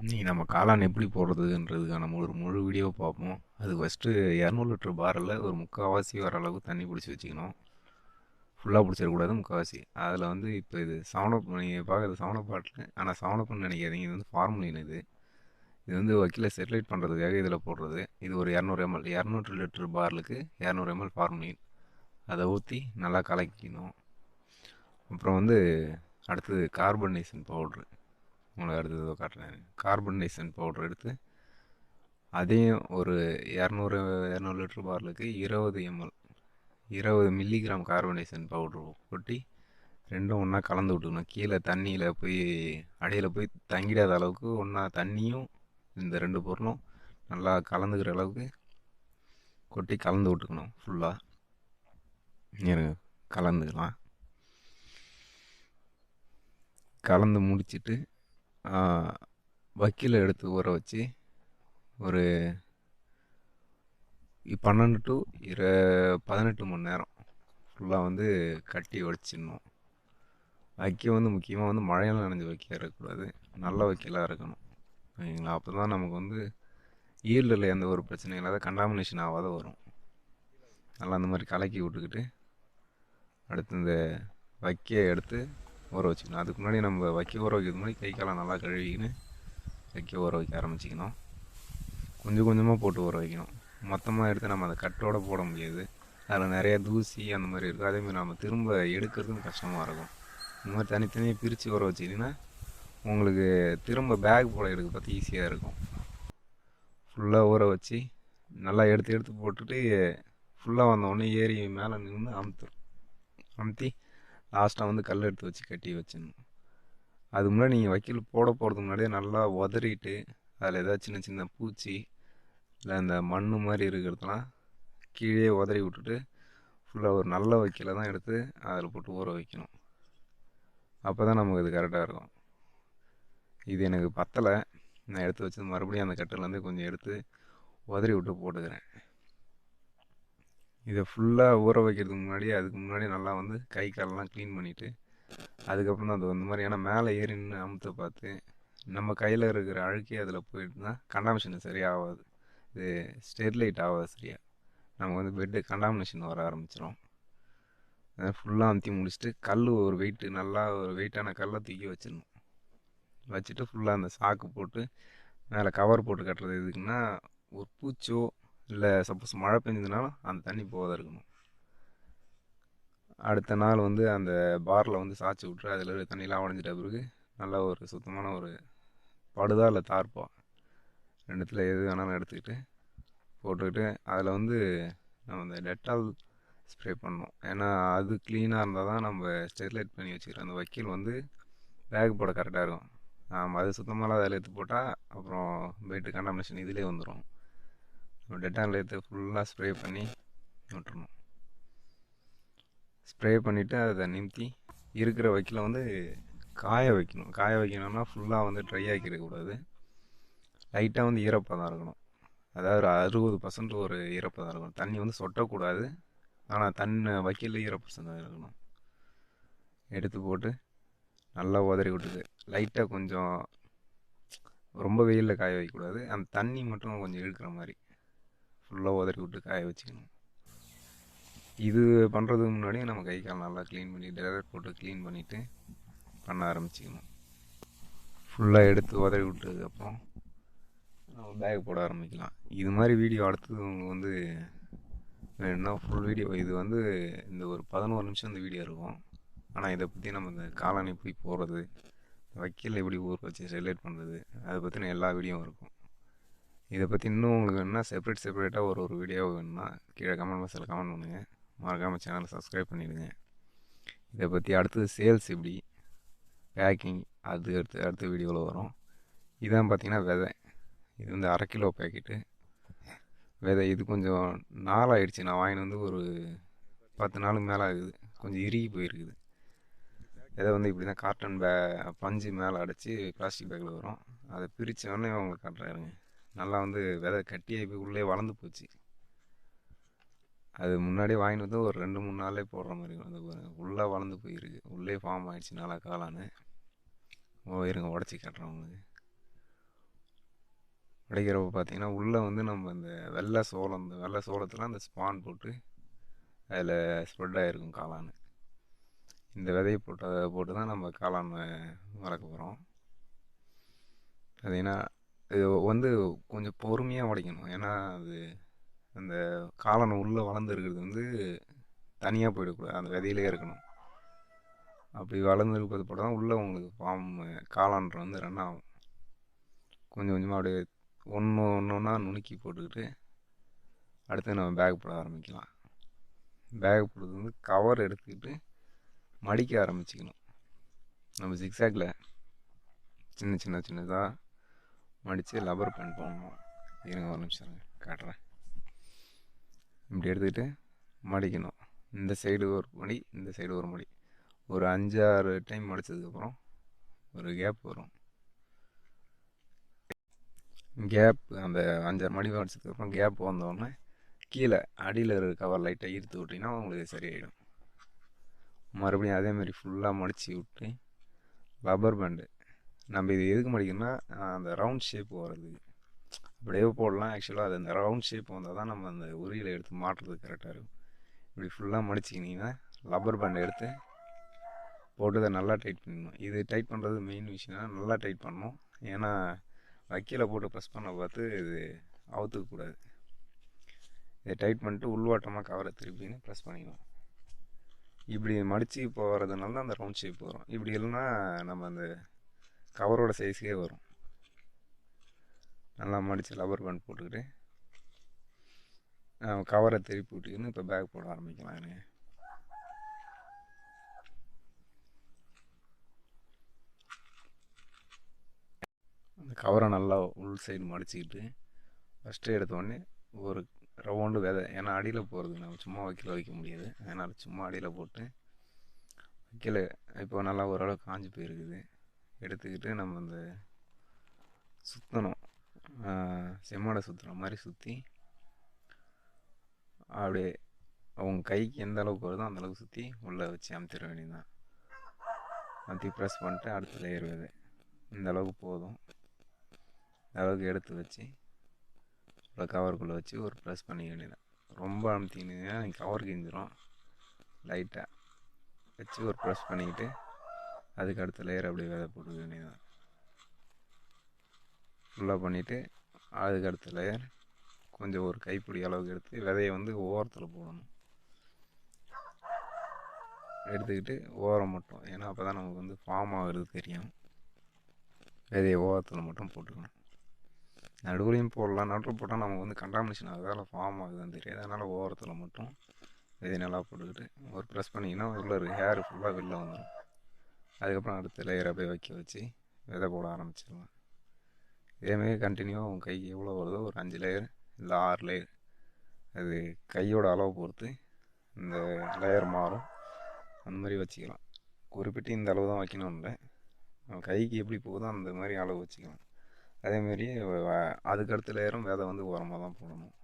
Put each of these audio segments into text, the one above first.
இன்னைக்கு நம்ம காளான் எப்படி போடுறதுன்றதுக்கான ஒரு முழு வீடியோ பார்ப்போம். அது ஃபஸ்ட்டு இரநூறு லிட்டர் பாரில் ஒரு முக்கால்வாசி வர அளவுக்கு தண்ணி பிடிச்சி வச்சுக்கணும். ஃபுல்லாக பிடிச்சிடக்கூடாது முக்கால்வாசி அதில் வந்து இப்போ இது சவனப் நீங்கள் பார்க்குறது சவனப் பாட்டில். ஆனால் சவனப்புன்னு நினைக்காதீங்க. இது வந்து ஃபார்முலின் இது. இது வந்து வக்கீல செட்டிலைட் பண்ணுறதுக்காக இதில் போடுறது. இது ஒரு இரநூறு எம்எல் இரநூறு லிட்டர் பாரலுக்கு இரநூறு எம்எல் ஃபார்முலின் அதை ஊற்றி நல்லா கலக்கிக்கணும். அப்புறம் வந்து அடுத்தது கார்பனேஷன் பவுட்ரு உங்களுக்கு அடுத்தது காட்டுறேன் கார்பனேஷன் பவுடர் எடுத்து அதையும் ஒரு இரநூறு இரநூறு லிட்டர் பார்லுக்கு இருபது எம்எல் இருபது மில்லிகிராம் கார்பனேஷன் பவுட்ரு கொட்டி ரெண்டும் ஒன்றா கலந்து விட்டுக்கணும். கீழே தண்ணியில் போய் அடியில் போய் தங்கிடாத அளவுக்கு ஒன்றா தண்ணியும் இந்த ரெண்டு பொருளும் நல்லா கலந்துக்கிற அளவுக்கு கொட்டி கலந்து விட்டுக்கணும் ஃபுல்லாக கலந்துக்கலாம். கலந்து முடிச்சுட்டு வக்கீல எடுத்து ஊற வச்சு ஒரு பன்னெண்டு டு இரு பதினெட்டு மணி நேரம் ஃபுல்லாக வந்து கட்டி உடச்சிடணும் வைக்க வந்து முக்கியமாக வந்து மழையெல்லாம் நனைஞ்ச வைக்க இருக்கக்கூடாது. நல்ல வைக்கலாக இருக்கணும். சரிங்களா? அப்போ தான் நமக்கு வந்து ஈல்டில் எந்த ஒரு பிரச்சனையும் இல்லாத கண்டாமினேஷன் ஆகாத வரும். நல்லா அந்த மாதிரி கலக்கி விட்டுக்கிட்டு அடுத்து இந்த வைக்க எடுத்து ஊற வச்சுக்கணும் அதுக்கு முன்னாடி நம்ம வைக்க ஊற வைக்கிறதுக்கு முன்னாடி கை காலம் நல்லா கழுவிக்கின்னு வைக்க ஊற வைக்க ஆரம்பிச்சிக்கணும். கொஞ்சம் கொஞ்சமாக போட்டு ஊற வைக்கணும் மொத்தமாக எடுத்து நம்ம அதை கட்டோடு போட முடியாது. அதில் நிறைய தூசி அந்த மாதிரி இருக்கும் அதேமாதிரி நம்ம திரும்ப எடுக்கிறதுக்கும் கஷ்டமாக இருக்கும். இந்த மாதிரி தனித்தனியாக பிரித்து ஊற வச்சிங்கன்னா உங்களுக்கு திரும்ப பேக் போட எடுக்க பார்த்து ஈஸியாக இருக்கும். ஃபுல்லாக ஊற வச்சு நல்லா எடுத்து எடுத்து போட்டுட்டு ஃபுல்லாக வந்தோடனே ஏறி மேலே நின்று அமுத்துரும். அமுத்தி லாஸ்ட்டாக வந்து கல் எடுத்து வச்சு கட்டி வச்சிடணும். அது முன்னாடி நீங்கள் வைக்கல் போட போகிறதுக்கு முன்னாடியே நல்லா உதறிட்டு அதில் ஏதாவது சின்ன சின்ன பூச்சி இல்லை அந்த மண் மாதிரி இருக்கிறதெல்லாம் கீழே உதறி விட்டுட்டு ஃபுல்லாக ஒரு நல்ல வக்கீல தான் எடுத்து அதில் போட்டு ஊற வைக்கணும். அப்போ தான் நமக்கு இது கரெக்டாக இருக்கும். இது எனக்கு பத்தலை. நான் எடுத்து வச்சது மறுபடியும் அந்த கட்டிலேருந்து கொஞ்சம் எடுத்து உதறி விட்டு போட்டுக்கிறேன். இதை ஃபுல்லாக ஊற வைக்கிறதுக்கு முன்னாடி அதுக்கு முன்னாடி நல்லா வந்து கை காலெலாம் க்ளீன் பண்ணிவிட்டு அதுக்கப்புறம் தான் அது அந்த மாதிரி ஏன்னா மேலே ஏறி நின்று அமுத்த பார்த்து நம்ம கையில் இருக்கிற அழுக்கே அதில் போயிட்டுனா சரியாக ஆகாது இது ஸ்டெர்லைட் ஆகாது சரியாக நமக்கு வந்து பெட்டு கண்டாமினேஷன் வர ஆரம்பிச்சிடும் ஃபுல்லாக அமுத்தி முடிச்சுட்டு கல் ஒரு வெயிட்டு நல்லா ஒரு வெயிட்டான கல்லை தூக்கி வச்சிடணும். வச்சுட்டு ஃபுல்லாக அந்த சாக்கு போட்டு மேலே கவர் போட்டு கட்டுறது எதுக்குன்னா ஒரு பூச்சோ இல்லை சப்போஸ் மழை பெஞ்சதுனாலும் அந்த தண்ணி போகாத இருக்கணும். அடுத்த நாள் வந்து அந்த பாரில் வந்து சாய்ச்சி விட்ரு அதில் இருக்கிற தண்ணியெலாம் உடஞ்சிட்ட பிறகு நல்லா ஒரு சுத்தமான ஒரு படுதா இல்லை தார்ப்பா ரெண்டுத்தில் எது வேணாலும் எடுத்துக்கிட்டு போட்டுக்கிட்டு அதில் வந்து நம்ம இந்த டெட்டால் ஸ்ப்ரே பண்ணோம் ஏன்னா அது க்ளீனாக இருந்தால் தான் நம்ம ஸ்டெர்லைட் பண்ணி வச்சுக்கிறோம் அந்த வக்கீல் வந்து பேக் போட கரெக்டாக இருக்கும். ஆமாம் அது சுத்தமாக அதில் எடுத்து போட்டால் அப்புறம் போயிட்டு கண்டாமினேஷன் இதிலே வந்துடும் டெட்டால் எடுத்து ஃபுல்லாக ஸ்ப்ரே பண்ணி விட்டுறணும். ஸ்ப்ரே பண்ணிவிட்டு அதை நிமித்தி இருக்கிற வைக்கல வந்து காய வைக்கணும். காய வைக்கணும்னா ஃபுல்லாக வந்து ட்ரை ஆக்கிடக்கூடாது லைட்டாக வந்து ஈரப்பதம் இருக்கணும். அதாவது ஒரு அறுபது பர்சன்ட் ஒரு ஈரப்பதம் இருக்கணும். தண்ணி வந்து சொட்டக்கூடாது. ஆனால் தண்ணி வைக்கல ஈரப்பர்சன்ட் இருக்கணும். எடுத்து போட்டு நல்லா உதறி விட்டுது லைட்டாக கொஞ்சம் ரொம்ப வெயிலில் காய வைக்கக்கூடாது. அந்த தண்ணி மட்டும் கொஞ்சம் இழுக்கிற மாதிரி. ஃபுல்லாக உதறி விட்டு காய வச்சுக்கணும். இது பண்ணுறதுக்கு முன்னாடி நம்ம கை கால் நல்லா க்ளீன் பண்ணி டெரட் போட்டு க்ளீன் பண்ணிவிட்டு பண்ண ஆரம்பிச்சிக்கணும். ஃபுல்லாக எடுத்து உதறி விட்டதுக்கப்புறம் நம்ம பேக் போட ஆரம்பிக்கலாம். இது மாதிரி வீடியோ அடுத்தது உங்களுக்கு வந்து வேணும்னா ஃபுல் வீடியோ இது வந்து இந்த ஒரு பதினோரு நிமிஷம் இந்த வீடியோ இருக்கும். ஆனால் இதை பற்றி நம்ம இந்த காலனி போய் போகிறது வைக்கல் எப்படி ஊர் வச்சு செலக்ட் பண்ணுறது அதை பற்றின எல்லா வீடியோவும் இருக்கும். இதை பற்றி இன்னும் உங்களுக்கு வேணுன்னா செப்பரேட் செப்பரேட்டாக ஒரு ஒரு வீடியோ வேணும்னா கீழே கமெண்ட் பாக்ஸில் கமெண்ட் பண்ணுங்கள் மறக்காமல் சேனலை சப்ஸ்கிரைப் பண்ணிவிடுங்க இதை பற்றி அடுத்தது சேல்ஸ் எப்படி? பேக்கிங் அது அடுத்து அடுத்த வீடியோவில் வரும். இதான் பார்த்தீங்கன்னா விதை. இது வந்து அரை கிலோ பேக்கெட்டு விதை இது கொஞ்சம் நாளாயிடுச்சு நான் வாங்கிட்டு வந்து ஒரு பத்து நாளுக்கு மேலே ஆகுது. கொஞ்சம் இறுகி போயிருக்குது. விதை வந்து இப்படி தான் காட்டன் பே பஞ்சு மேலே அடைச்சி பிளாஸ்டிக் பேக்கில் வரும். அதை பிரித்த உடனே உங்களுக்கு காட்டுறாருங்க நல்லா வந்து விதை கட்டியாகி போய் உள்ளே வளர்ந்து போச்சு. அது முன்னாடி வாங்கிட்டு வந்து ஒரு ரெண்டு மூணு நாளே போடுற மாதிரி வந்து உள்ளே வளர்ந்து போயிருக்கு. உள்ளே ஃபார்ம் ஆகிடுச்சு நல்லா காலான்னு. ஓ இருங்க உடச்சி காட்டுறேன் உங்களுக்கு. உடைக்கிறப்ப பார்த்தீங்கன்னா உள்ளே வந்து நம்ம இந்த வெள்ளை சோளம் இந்த வெள்ளை சோளத்தில் அந்த ஸ்பான் போட்டு அதில் ஸ்ப்ரெட் ஆகிருக்கும் காளான் இந்த விதையை போட்டு போட்டு தான் நம்ம காளான் வளர்க்க போகிறோம் அது ஏன்னா இது வந்து கொஞ்சம் பொறுமையாக உடைக்கணும். ஏன்னா அது அந்த காளான் உள்ளே வளர்ந்துருக்கிறது வந்து தனியாக போயிடக்கூடாது. அந்த விதையிலே இருக்கணும். அப்படி வளர்ந்துருக்கிறது போட்டு தான் உள்ளே உங்களுக்கு ஃபார்ம் காளான்ற வந்து ரன் ஆகும். கொஞ்சம் கொஞ்சமாக அப்படியே ஒன்று ஒன்று ஒன்றா நுணுக்கி போட்டுக்கிட்டு அடுத்து நம்ம பேக் போட ஆரம்பிக்கலாம். பேக் போடுறது வந்து கவர் எடுத்துக்கிட்டு மடிக்க ஆரம்பிச்சுக்கணும். நம்ம சிக்ஸாக்கில் சின்ன சின்ன சின்னதாக மடித்து லப்பர் பேண்ட் போடணும். இருங்க ஒரு நிமிஷம் இருங்க, காட்டுறேன். இப்படி எடுத்துக்கிட்டு மடிக்கணும். இந்த சைடு ஒரு மடி இந்த சைடு ஒரு மடி. ஒரு அஞ்சாறு டைம் மடித்ததுக்கப்புறம் ஒரு கேப் வரும். கேப் அந்த அஞ்சாறு மடி மடிச்சதுக்கப்புறம் கேப் வந்தோடனே கீழே அடியில் இருக்கிற கவர் லைட்டாக ஈர்த்து விட்டிங்கன்னா உங்களுக்கு சரியாயிடும். மறுபடியும் அதேமாதிரி ஃபுல்லாக மடித்து விட்டு ரப்பர் பேண்டு நம்ம இது எதுக்கு மாட்டிக்கணும்னா அந்த ரவுண்ட் ஷேப் வர்றது. அப்படியே போடலாம். ஆக்சுவலாக அது அந்த ரவுண்ட் ஷேப் வந்தால் தான் நம்ம அந்த உரியில் எடுத்து மாட்டுறது கரெக்டாக இருக்கும். இப்படி ஃபுல்லாக மடிச்சிக்கினீங்கன்னா ரப்பர் பேண்ட் எடுத்து போட்டு அதை நல்லா டைட் பண்ணணும். இது டைட் பண்ணுறது மெயின் விஷயம்னா நல்லா டைட் பண்ணணும். ஏன்னா வக்கீல போட்டு ப்ரெஸ் பண்ண பார்த்து இது அவுத்துக்கக்கூடாது இதை டைட் பண்ணிட்டு உள்வாட்டமாக கவரை திருப்பின்னு ப்ரெஸ் பண்ணிக்கணும். இப்படி மடித்து போகிறதுனால தான் அந்த ரவுண்ட் ஷேப் வரும். இப்படி இல்லைன்னா நம்ம அந்த கவரோட சைஸ்க்கே வரும். நல்லா மடித்து லப்பர் பேண்ட் போட்டுக்கிட்டு கவரை திருப்பி விட்டுக்கின்னு இப்போ பேக் போட ஆரம்பிக்கலாம் எனக்கு அந்த கவரை நல்லா உள் சைடு மடிச்சுக்கிட்டு ஃபஸ்ட்டு எடுத்தோடனே ஒரு ரவுண்டு விதை ஏன்னா அடியில் போகிறது நம்ம சும்மா வைக்கல வைக்க முடியாது. அதனால் சும்மா அடியில் போட்டு வைக்கல இப்போ நல்லா ஓரளவு காஞ்சி போயிருக்குது. எடுத்துக்கிட்டு நம்ம அந்த சுற்றணும் செம்மடை சுற்றுற மாதிரி சுற்றி அப்படியே அவங்க கைக்கு எந்த அளவுக்கு வருதோ அந்த அளவுக்கு சுற்றி உள்ளே வச்சு அமுத்திட வேண்டியதுதான். அமுத்தி ப்ரெஸ் பண்ணிட்டு அடுத்த லேயர் விதை. இந்த அளவுக்கு போதும். இந்த அளவுக்கு எடுத்து வச்சு ஒரு கவருக்குள்ளே வச்சு ஒரு ப்ரெஸ் பண்ணிக்க வேண்டியதான் ரொம்ப அமுத்திங்கன்னா கவர் கிஞ்சிரும் லைட்டாக வச்சு ஒரு ப்ரெஸ் பண்ணிக்கிட்டு அதுக்கு அடுத்த லேயர் அப்படியே விதை போட்டுக்க வேண்டியதான் ஃபுல்லாக பண்ணிவிட்டு அதுக்கு அடுத்த லேயர் கொஞ்சம் ஒரு கைப்பிடி அளவுக்கு எடுத்து விதையை வந்து ஓரத்தில் போடணும். எடுத்துக்கிட்டு ஓரம் மட்டும் ஏன்னா அப்போ தான் நமக்கு வந்து ஃபார்ம் ஆகிறது தெரியும். விதையை ஓரத்தில் மட்டும் போட்டுக்கணும். நடுவுலையும் போடலாம் நடுவில் போட்டால் நமக்கு வந்து கண்டாமினேஷன் ஆகுதால ஃபார்ம் ஆகுதுன்னு தெரியாது. அதனால் ஓரத்தில் மட்டும் விதை நல்லா போட்டுக்கிட்டு ஒரு ப்ரெஸ் பண்ணிங்கன்னா உள்ள ஹேர் ஃபுல்லாக வெளில வந்துடும் அதுக்கப்புறம் அடுத்த லேயர் அப்படியே வைக்க வச்சு விதை போட ஆரம்பிச்சிடலாம். இதேமாரி கண்டினியூவாக உங்கள் கைக்கு எவ்வளோ வருதோ ஒரு அஞ்சு லேயர் இல்லை ஆறு லேயர் அது கையோட அளவு பொறுத்து இந்த லேயர் மாறும். அந்த மாதிரி வச்சுக்கலாம். குறிப்பிட்டு இந்த அளவு தான் வைக்கணும் இல்லை. கைக்கு எப்படி போகுதோ அந்த மாதிரி அளவு வச்சுக்கலாம். அதேமாரி அதுக்கு அடுத்த லேயரும் விதை வந்து உரமாக தான் போடணும்.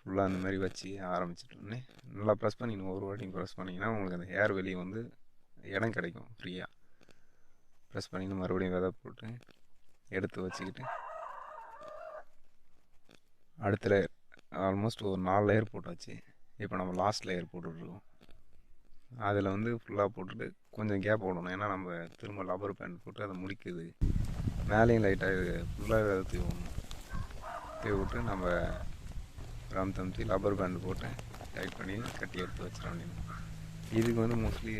ஃபுல்லாக அந்த மாதிரி வச்சு ஆரம்பிச்சிட்டோன்னே நல்லா ப்ரெஸ் பண்ணிக்கணும். ஒரு வாட்டி ப்ரெஸ் பண்ணிங்கன்னா உங்களுக்கு அந்த ஹேர் வெளியே வந்து இடம் கிடைக்கும் ஃப்ரீயாக ப்ரெஸ் பண்ணிட்டு மறுபடியும் விதை போட்டு எடுத்து வச்சுக்கிட்டு அடுத்த லேயர் ஆல்மோஸ்ட் ஒரு நாலு லேயர் போட்டாச்சு. இப்போ நம்ம லாஸ்ட் லேயர் போட்டுட்ருக்கோம். அதில் வந்து ஃபுல்லாக போட்டுட்டு கொஞ்சம் கேப் ஓடணும் ஏன்னா நம்ம திரும்ப லப்பர் பேண்ட் போட்டு அதை முடிக்குது. மேலேயும் லைட்டாக ஃபுல்லாக விதை தூவி தீவி விட்டு நம்ம ரம் தம்பி லப்பர் பேண்ட் போட்டு டைட் பண்ணி கட்டி எடுத்து வச்சிட வேண்டியது இதுக்கு வந்து மோஸ்ட்லி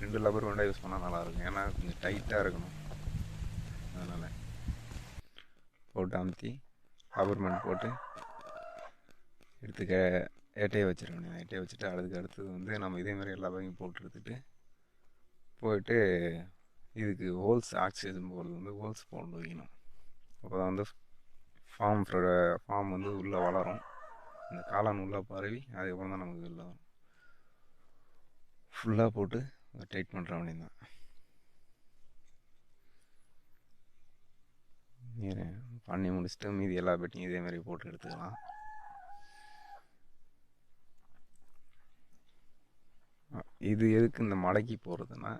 ரெண்டு லப்பர் வேண்டாம் யூஸ் பண்ணால் நல்லாயிருக்கும் ஏன்னா கொஞ்சம் டைட்டாக இருக்கணும். அதனால் போட்டு அமுத்தி ரப்பர் பேண்ட் போட்டு எடுத்துக்க ஏட்டையை வச்சிட வேண்டியது ஏட்டையை வச்சுட்டு அதுக்கு அடுத்தது வந்து நம்ம இதே மாதிரி எல்லா பையும் போட்டு எடுத்துட்டு போயிட்டு இதுக்கு ஹோல்ஸ் ஆக்சிஜன் போகிறது வந்து ஹோல்ஸ் போட்டு வைக்கணும். அப்போ தான் வந்து ஃபார்ம் ஃபார்ம் வந்து உள்ளே வளரும். இந்த காளான் உள்ளே பரவி அதுக்கப்புறம் தான் நமக்கு வெளில வரும். ஃபுல்லாக போட்டு டைட் பண்ணுற வேண்டியது தான் பண்ணி முடிச்சுட்டு மீதி எல்லா பெட்டையும் இதே மாதிரி போட்டு எடுத்துக்கலாம். இது எதுக்கு இந்த மடக்கி போகிறதுன்னா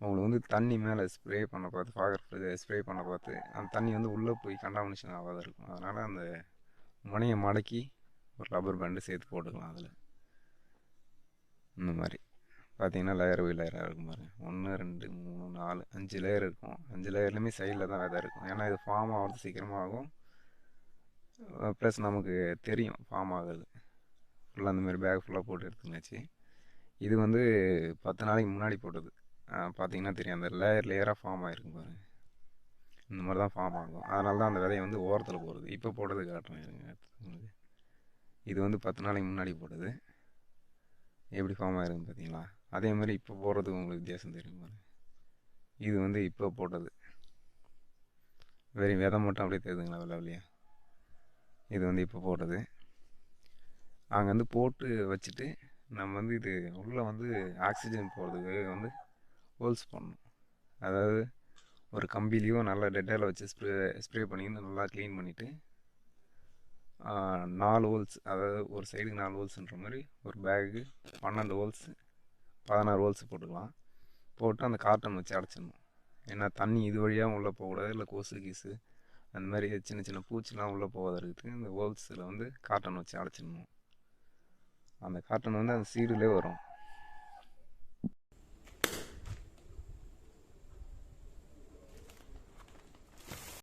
உங்களுக்கு வந்து தண்ணி மேலே ஸ்ப்ரே பண்ண பார்த்து ஃபாகர் ஸ்ப்ரே பண்ண பார்த்து அந்த தண்ணி வந்து உள்ளே போய் கண்டாமினேஷன் ஆகாத இருக்கும். அதனால் அந்த முனையை மடக்கி ஒரு ரப்பர் பேண்டு சேர்த்து போட்டுக்கலாம் அதில். இந்த மாதிரி. பார்த்தீங்கன்னா லேயர் போய் லேயராக இருக்கும் பாருங்க. ஒன்று ரெண்டு மூணு நாலு அஞ்சு லேயர் இருக்கும். அஞ்சு லேயர்லையுமே சைடில் தான் விதை இருக்கும். ஏன்னா இது ஃபார்ம் ஆகிறது சீக்கிரமாக ஆகும் ப்ளஸ் நமக்கு தெரியும் ஃபார்ம் ஆகுது ஃபுல்லாக அந்தமாரி பேக் ஃபுல்லாக போட்டு எடுத்துங்கச்சு இது வந்து பத்து நாளைக்கு முன்னாடி போட்டது. பார்த்தீங்கன்னா தெரியும். அந்த லேயர் லேயராக ஃபார்ம் ஆகிருக்கும் பாருங்கள் இந்த மாதிரி தான் ஃபார்ம் ஆகும். அதனால தான் அந்த விதையை வந்து ஓரத்தில் போடுறது. இப்போ போடுறது காட்டுறேன் இது வந்து பத்து நாளைக்கு முன்னாடி போடுது எப்படி ஃபார்ம் ஆயிருக்குன்னு பார்த்தீங்களா அதே மாதிரி இப்போ போடுறதுக்கு உங்களுக்கு வித்தியாசம் தெரியும்? பாருங்க இது வந்து இப்போ போட்டது. வெறும் விதை மட்டும் அப்படியே தெரியுதுங்களா வெள்ள வெளியே இது வந்து இப்போ போட்டது. அங்கே வந்து போட்டு வச்சுட்டு நம்ம வந்து இது உள்ளே வந்து ஆக்சிஜன் போகிறதுக்கு வந்து ஹோல்ஸ் பண்ணணும் அதாவது ஒரு கம்பிலையும் நல்லா டெட்டாயில் வச்சு ஸ்ப்ரே ஸ்ப்ரே பண்ணிக்கின்னு நல்லா க்ளீன் பண்ணிவிட்டு நாலு ஹோல்ஸ் அதாவது ஒரு சைடுக்கு நாலு ஹோல்ஸுன்ற மாதிரி ஒரு பேக்கு பன்னெண்டு ஹோல்ஸு பதினாறு ஹோல்ஸ் போட்டுக்கலாம். போட்டு அந்த காட்டன் வச்சு அடைச்சிடணும். ஏன்னா தண்ணி இது வழியாக உள்ளே போகக்கூடாது. இல்லை கொசு கீசு அந்த மாதிரி சின்ன சின்ன பூச்சிலாம் உள்ளே போகாத இந்த ஹோல்ஸில் வந்து காட்டன் வச்சு அடைச்சிடணும். அந்த காட்டன் வந்து அந்த சீடுலேயே வரும்.